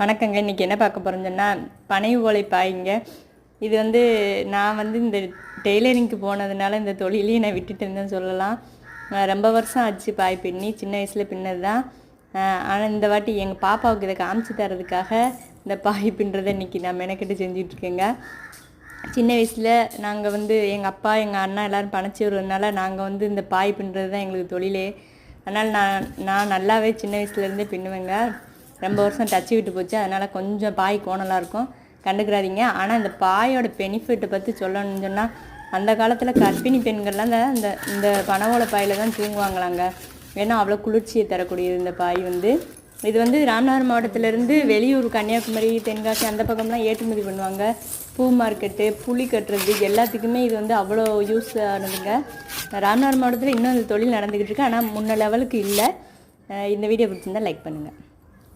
வணக்கங்க. இன்றைக்கி என்ன பார்க்க போகிறோம்னு சொன்னால் பனை ஓலை பாய்ங்க. இது வந்து நான் வந்து இந்த டெய்லரிங்க்கு போனதுனால இந்த தொழிலையும் நான் விட்டுட்டு இருந்தேன்னு சொல்லலாம். நான் ரொம்ப வருஷம் ஆச்சு பாய் பின்னி. சின்ன வயசில் பின்னது தான் ஆனால் இந்த வாட்டி எங்கள் பாப்பாவுக்கு இதை காமிச்சு தரதுக்காக இந்த பாய் பின்னுறதை இன்றைக்கி நான் மெனக்கெட்டு செஞ்சிட்ருக்கேங்க. சின்ன வயசில் நாங்கள் வந்து எங்கள் அப்பா எங்கள் அண்ணா எல்லோரும் பணச்சி வருவதுனால நாங்கள் வந்து இந்த பாய் பின்னுறது தான் எங்களுக்கு தொழிலே. அதனால் நான் நான் நல்லாவே சின்ன வயசுலேருந்தே பின்னுவேங்க. ரொம்ப வருஷம் டச்சு விட்டு போச்சு. அதனால் கொஞ்சம் பாய் கோணலாக இருக்கும். கண்டுக்கிறாதீங்க. ஆனால் இந்த பாயோட பெனிஃபிட்டை பற்றி சொல்லணும்னு சொன்னால் அந்த காலத்தில் கர்ப்பிணி பெண்கள்லாம் இந்த இந்த பனவோல பாயில் தான் தூங்குவாங்களாங்க. ஏன்னா அவ்வளோ குளிர்ச்சியை தரக்கூடியது இந்த பாய் வந்து இது வந்து ராமநாதர் மாவட்டத்திலேருந்து வெளியூர் கன்னியாகுமரி தென்காசி அந்த பக்கம்லாம் ஏற்றுமதி பண்ணுவாங்க. பூ மார்க்கெட்டு புளி கட்டுறது எல்லாத்துக்குமே இது வந்து அவ்வளோ யூஸ் ஆனதுங்க. ராமநாதர் மாவட்டத்தில் இன்னும் இந்த தொழில் நடந்துக்கிட்டு இருக்கு. ஆனால் முன்ன லெவலுக்கு இல்லை. இந்த வீடியோ பிடிச்சிருந்தா லைக் பண்ணுங்கள்